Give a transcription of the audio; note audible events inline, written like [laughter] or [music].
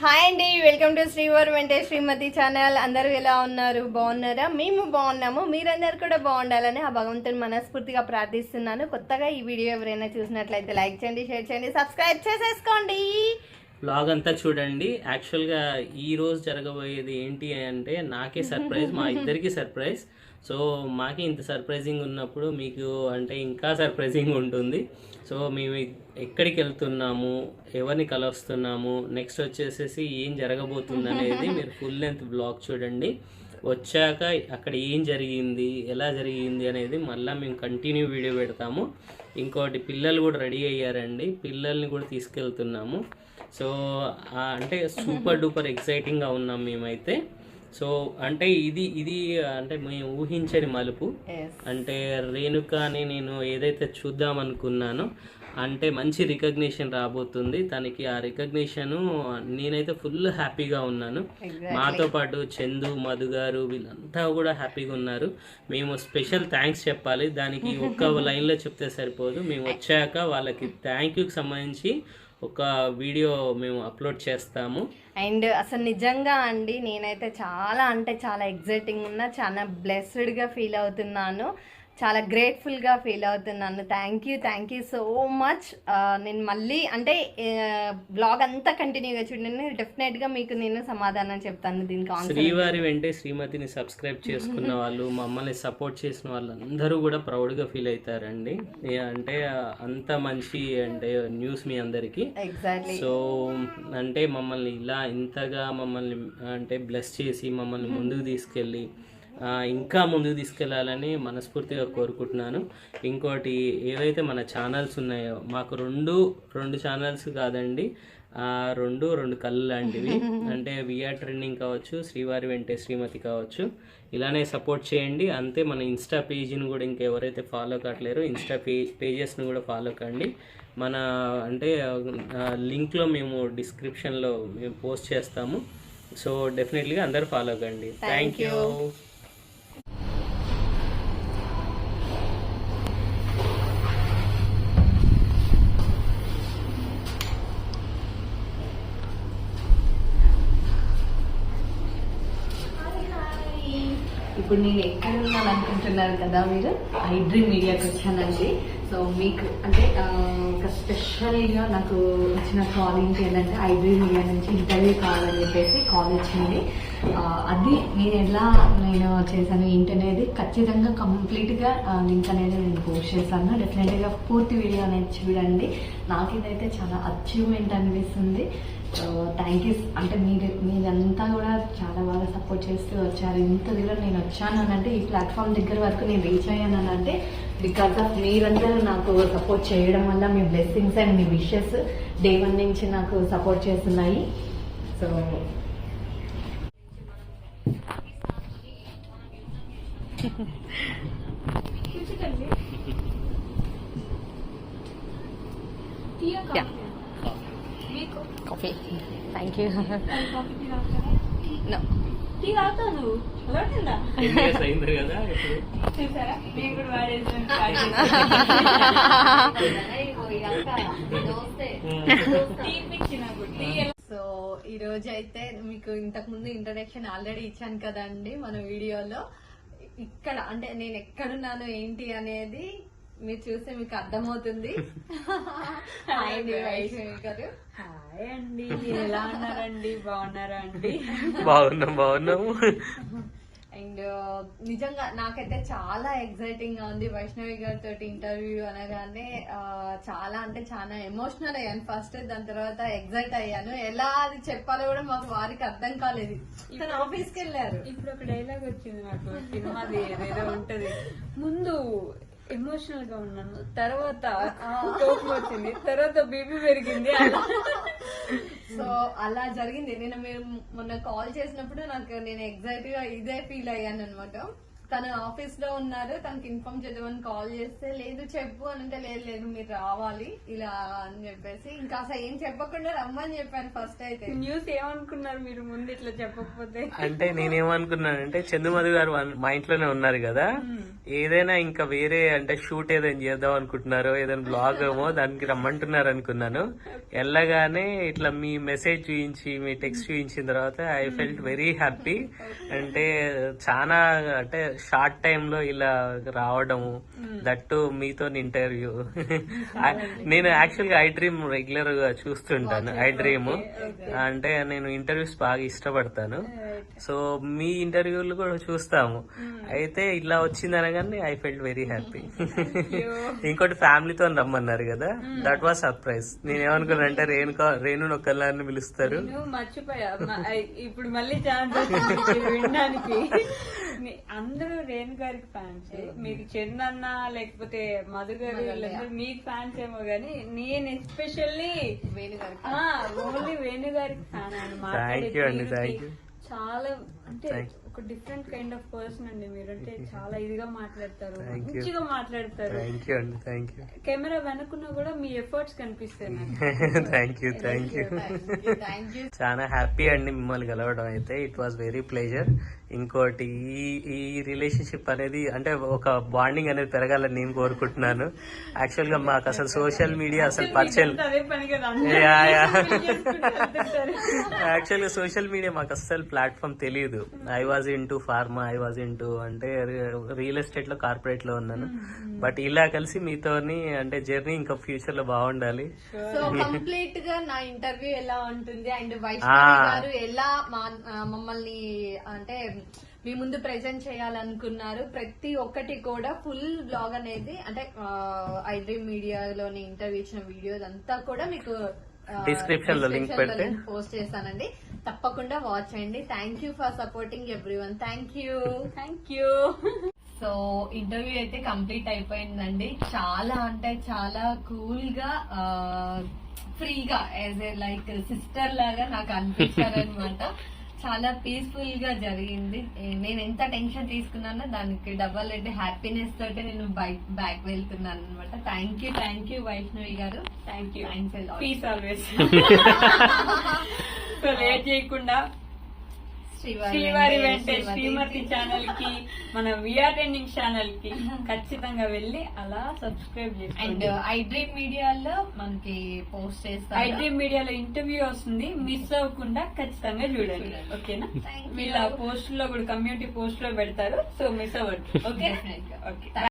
Hi అండి welcome to శ్రీవర్ వెంటే శ్రీమతి channel. అందరూ ఎలా ఉన్నారు? బాగున్నారా? మేము బాగున్నాము. మీరందరూ కూడా బాగుండాలని ఆ భగవంతుని మనస్ఫూర్తిగా ప్రార్థిస్తున్నాను. కొత్తగా ఈ వీడియో ఎవరైనా చూసినట్లయితే లైక్ చేయండి షేర్ చేయండి సబ్స్క్రైబ్ చేసేసుకోండి. బ్లాగ్ అంతా చూడండి. యాక్చువల్గా ఈ రోజు జరగబోయేది ఏంటి అంటే నాకే సర్ప్రైజ్ మా ఇద్దరికి సర్ప్రైజ్ సో మాకి ఇంత సర్ప్రైజింగ్ ఉన్నప్పుడు మీకు అంటే ఇంకా సర్ప్రైజింగ్ ఉంటుంది. సో మేము ఎక్కడికి వెళ్తున్నాము ఎవరిని కలుస్తున్నాము నెక్స్ట్ వచ్చేసేసి ఏం జరగబోతుంది అనేది మీరు ఫుల్ లెంత్ బ్లాగ్ చూడండి. వచ్చాక అక్కడ ఏం జరిగింది ఎలా జరిగింది అనేది మళ్ళీ మేము కంటిన్యూ వీడియో పెడతాము. ఇంకోటి పిల్లలు కూడా రెడీ అయ్యారండి పిల్లల్ని కూడా తీసుకెళ్తున్నాము. సో అంటే సూపర్ డూపర్ ఎక్సైటింగ్గా ఉన్నాం మేమైతే. సో అంటే ఇది ఇది అంటే మేము ఊహించని మలుపు. అంటే రేణుకాని నేను ఏదైతే చూద్దాం అనుకున్నానో అంటే మంచి రికగ్నిషన్ రాబోతుంది. తనకి ఆ రికగ్నిషన్ నేనైతే ఫుల్ హ్యాపీగా ఉన్నాను. మాతో పాటు చందు మధు గారు వీళ్ళంతా కూడా హ్యాపీగా ఉన్నారు. మేము స్పెషల్ థ్యాంక్స్ చెప్పాలి. దానికి ఒక్క [laughs] లైన్లో చెప్తే సరిపోదు. మేము వచ్చాక వాళ్ళకి థ్యాంక్ యూకి సంబంధించి ఒక వీడియో మేము అప్లోడ్ చేస్తాము. అండ్ అసలు నిజంగా అండి నేనైతే చాలా అంటే చాలా ఎగ్జైటింగ్ ఉన్నా చాలా బ్లెస్డ్గా ఫీల్ అవుతున్నాను. చాలా గ్రేట్ఫుల్గా ఫీల్ అవుతున్నాను thank you thank you so much నేను మళ్ళీ అంటే బ్లాగ్ అంతా కంటిన్యూగా చూడండి. డెఫినెట్గా మీకు నేను సమాధానం చెప్తాను దీనికి శ్రీవారి వెంటే శ్రీమతిని సబ్స్క్రైబ్ చేసుకున్న [laughs] వాళ్ళు మమ్మల్ని సపోర్ట్ చేసిన వాళ్ళందరూ కూడా ప్రౌడ్గా ఫీల్ అవుతారండి. అంటే అంత మంచి అంటే న్యూస్ మీ అందరికీ. ఎగ్జాక్ట్లీ సో అంటే మమ్మల్ని ఇలా ఇంతగా మమ్మల్ని అంటే బ్లెస్ చేసి మమ్మల్ని ముందుకు తీసుకెళ్ళి ఇంకా ముందుకు తీసుకెళ్ళాలని మనస్ఫూర్తిగా కోరుకుంటున్నాను. ఇంకోటి ఏవైతే మన ఛానల్స్ ఉన్నాయో మాకు రెండు రెండు ఛానల్స్ కాదండి రెండు రెండు కళ్ళు లాంటివి. [laughs] అంటే విఆర్ ట్రెండింగ్ కావచ్చు శ్రీవారి వెంటే శ్రీమతి కావచ్చు. ఇలానే సపోర్ట్ చేయండి. అంతే మన ఇన్స్టా పేజీని కూడా ఇంకా ఎవరైతే ఫాలో కావట్లేరో ఇన్స్టా పే పేజెస్ని కూడా ఫాలో కండి. మన అంటే లింక్లో మేము డిస్క్రిప్షన్లో మేము పోస్ట్ చేస్తాము. సో డెఫినెట్లీగా అందరూ ఫాలో కండి. థ్యాంక్ యూ ఇప్పుడు నేను ఎక్కడ ఉన్నాను అనుకుంటున్నారు కదా మీరు? ఐ డ్రీమ్ మీడియాకి వచ్చానండి. సో మీకు అంటే ఒక స్పెషల్గా నాకు వచ్చిన కాల్ ఏంటి ఏంటంటే ఐ డ్రీమ్ మీడియా నుంచి ఇంటర్వ్యూ కావాలని చెప్పేసి కాల్ వచ్చింది. అది నేను ఎలా నేను చేశాను ఏంటి అనేది ఖచ్చితంగా కంప్లీట్గా లింక్ అనేది నేను పోస్ట్ చేశాను. డెఫినెట్గా పూర్తి వీడియో అనేది చూడండి. నాకు ఇదైతే చాలా అచీవ్మెంట్ అనిపిస్తుంది. థ్యాంక్ యూ అంటే మీరు మీరంతా కూడా చాలా బాగా సపోర్ట్ చేస్తూ వచ్చారు. ఇంత దూరం నేను వచ్చాను అని అంటే ఈ ప్లాట్ఫామ్ దగ్గర వరకు నేను రీచ్ అయ్యాను అని అంటే బికాస్ ఆఫ్ మీరందరూ నాకు సపోర్ట్ చేయడం వల్ల మీ బ్లెస్సింగ్స్ అండ్ మీ విషెస్ డే వన్ నుంచి నాకు సపోర్ట్ చేస్తున్నాయి. So coffee. Thank you no tea తాగుతావు నువ్వు? అలవాటుందా? అయింది కదా ఇప్పుడు? చూసారా? నేను కూడా వాడేసాను. [laughs] టీ పిచ్చి నాకు టీ సో ఈ రోజు అయితే మీకు ఇంతకు ముందు ఇంట్రడక్షన్ ఆల్రెడీ ఇచ్చాను కదండి మన వీడియోలో. ఇక్కడ అంటే నేను ఎక్కడున్నాను ఏంటి అనేది మీరు చూస్తే మీకు అర్థమవుతుంది. హాయ్ అండి వైష్ణవి గారు. హాయ్ అండి ఎలా ఉన్నారండి? బాగున్నారా అండి? బాగున్నాం బాగున్నాము అండ్ నిజంగా నాకైతే చాలా ఎక్సైటింగ్గా ఉంది వైష్ణవి గారితో ఇంటర్వ్యూ అనగానే ఆ, చాలా అంటే చాలా ఎమోషనల్ అయ్యాను. ఫస్ట్ దాని తర్వాత ఎగ్జైట్ అయ్యాను. ఎలా అది చెప్పాలో కూడా మాకు వారికి అర్థం కాలేదు. తను ఆఫీస్కి వెళ్ళారు. ఇప్పుడు ఒక డైలాగ్ వచ్చింది నాకు సినిమాది ఏదేదో ఉంటది. ముందు ఎమోషనల్గా ఉన్నాను. తర్వాత కోపం వచ్చింది. తర్వాత బీపీ పెరిగింది. సో అలా జరిగింది. నేను మీరు మొన్న కాల్ చేసినప్పుడు నాకు నేను ఎగ్జైట్గా ఇదే ఫీల్ అయ్యాను అనమాట తను ఆఫీస్లో ఉన్నారు. తనకి ఇన్ఫార్మ్ చేద్దామని కాల్ చేస్తే లేదు చెప్పు అని అంటే లేదు లేదు మీరు రావాలి. ఇలా అని చెప్పేసి. ఇంకా అసలు ఏం చెప్పకుండా రమ్మని చెప్పాను ఫస్ట్ అయితే. న్యూస్ ఏమనుకున్నారు మీరు ముందు ఇట్లా చెప్పకపోతే? అంటే నేనేమనుకున్నానంటే చందుమధు గారు వన్- మా ఇంట్లోనే ఉన్నారు కదా. ఏదైనా ఇంకా వేరే అంటే షూట్ ఏదైనా చేద్దాం అనుకుంటున్నారో ఏదైనా బ్లాగ్ ఏమో దానికి రమ్మంటున్నారు అనుకున్నాను. వెళ్ళగానే ఇట్లా మీ మెసేజ్ చూపించి మీ టెక్స్ట్ చూపించిన తర్వాత ఐ ఫెల్ట్ వెరీ హ్యాపీ అంటే చాలా అంటే షార్ట్ టైమ్లో ఇలా రావడము దట్టు మీతో ఇంటర్వ్యూ. [laughs] నేను యాక్చువల్గా ఐ డ్రీమ్ రెగ్యులర్గా చూస్తుంటాను ఐ డ్రీమ్ అంటే నేను ఇంటర్వ్యూస్ బాగా ఇష్టపడతాను. సో మీ ఇంటర్వ్యూలు కూడా చూస్తాము. అయితే ఇలా వచ్చింది అనగానే ఐ ఫెల్ట్ వెరీ హ్యాపీ ఇంకోటి ఫ్యామిలీతో రమ్మన్నారు కదా దట్ వాస్ సర్ప్రైజ్ నేను ఏమనుకున్నా అంటే రేణుకా రేణు నొక్కల్లాన్ని పిలుస్తారు. మర్చిపోయా. ఇప్పుడు మళ్ళీ ఛాన్స్ వినడానికి. [laughs] అందరూ రేణు గారికి ఫ్యాన్స్ మీరు చందన్న లేకపోతే మధు గారు వీళ్ళందరూ మీకు ఫ్యాన్స్ ఏమో గానీ నేను ఎస్పెషల్లీ వేణు గారికి ఓన్లీ వేణు గారికి ఫ్యాన్ you. చాలా అంటే ఒక డిఫరెంట్ కైండ్ ఆఫ్ పర్సన్ అండి మీరు. అంటే [laughs] చాలా ఇదిగా మాట్లాడతారు. మంచిగా మాట్లాడతారు. థ్యాంక్ యూ అండి థ్యాంక్ యూ కెమెరా వెనకున్నా కూడా మీ ఎఫర్ట్స్ కనిపిస్తాయి thank you thank you thank you చాలా హ్యాపీ అండి మిమ్మల్ని కలవడం అయితే. ఇట్ వాస్ వెరీ ప్లెజర్ ఇంకోటి ఈ ఈ రిలేషన్షిప్ అనేది అంటే ఒక బాండింగ్ అనేది పెరగాలని నేను కోరుకుంటున్నాను. యాక్చువల్గా మాకు అసలు సోషల్ మీడియా అసలు పరిచయం అదే పని కదా. Yeah, yeah. అందరూ యాక్చువల్గా సోషల్ మీడియా మాకు అస్సలు ప్లాట్ఫామ్ తెలియదు. I was into pharma I was into అంటే రియల్ ఎస్టేట్లో కార్పొరేట్లో ఉన్నాను. బట్ ఇలా కలిసి మీతోని అంటే జర్నీ ఇంకా ఫ్యూచర్లో బాగుండాలి. సో కంప్లీట్గా నా ఇంటర్వ్యూ ఎలా ఉంటుంది? అండ్ వైష్ణవి గారు ఎలా మమ్మల్ని అంటే మీ ముందు ప్రెజెంట్ చేయాలనుకున్నారు? ప్రతి ఒక్కటి కూడా ఫుల్ బ్లాగ్ అనేది అంటే ఐ డ్రీమ్ మీడియాలోని ఇంటర్వ్యూ ఇచ్చిన వీడియోస్ అంతా కూడా మీకు Description లో link పెడితే. పోస్ట్ చేస్తానండి. తప్పకుండా వాచ్ చేయండి. Thank you for supporting everyone thank you thank you so interview అయితే కంప్లీట్ అయిపోయిందండి. చాలా అంటే చాలా కూల్గా ఫ్రీగా యాజ్ ఏ లైక్ సిస్టర్ లాగా నాకు అనిపించారనమాట చాలా పీస్ఫుల్గా జరిగింది నేను ఎంత టెన్షన్ తీసుకున్నానో దానికి డబల్ అంటే హ్యాపీనెస్ తోటి నేను బైక్ బ్యాక్ వెళ్తున్నాను అనమాట thank you thank you Vaishnavi గారు thank you thanks peace always so late చేయకుండా శ్రీవారి వెంటే శ్రీమతి ఛానల్కి మన విఆర్ ట్రెండింగ్ ఛానల్కి ఖచ్చితంగా వెళ్ళి అలా సబ్స్క్రైబ్ అండ్ చేసుకోండి. ఐ డ్రీమ్ మీడియాలో మనకి పోస్ట్ చేస్తాను. ఐటీ మీడియాలో ఇంటర్వ్యూ వస్తుంది. మిస్ అవ్వకుండా ఖచ్చితంగా చూడండి. ఓకేనా. వీళ్ళ పోస్ట్లో కూడా కమ్యూనిటీ పోస్ట్లో పెడతారు. సో మిస్ అవ్వద్దు. [laughs] ఓకే. ఓకే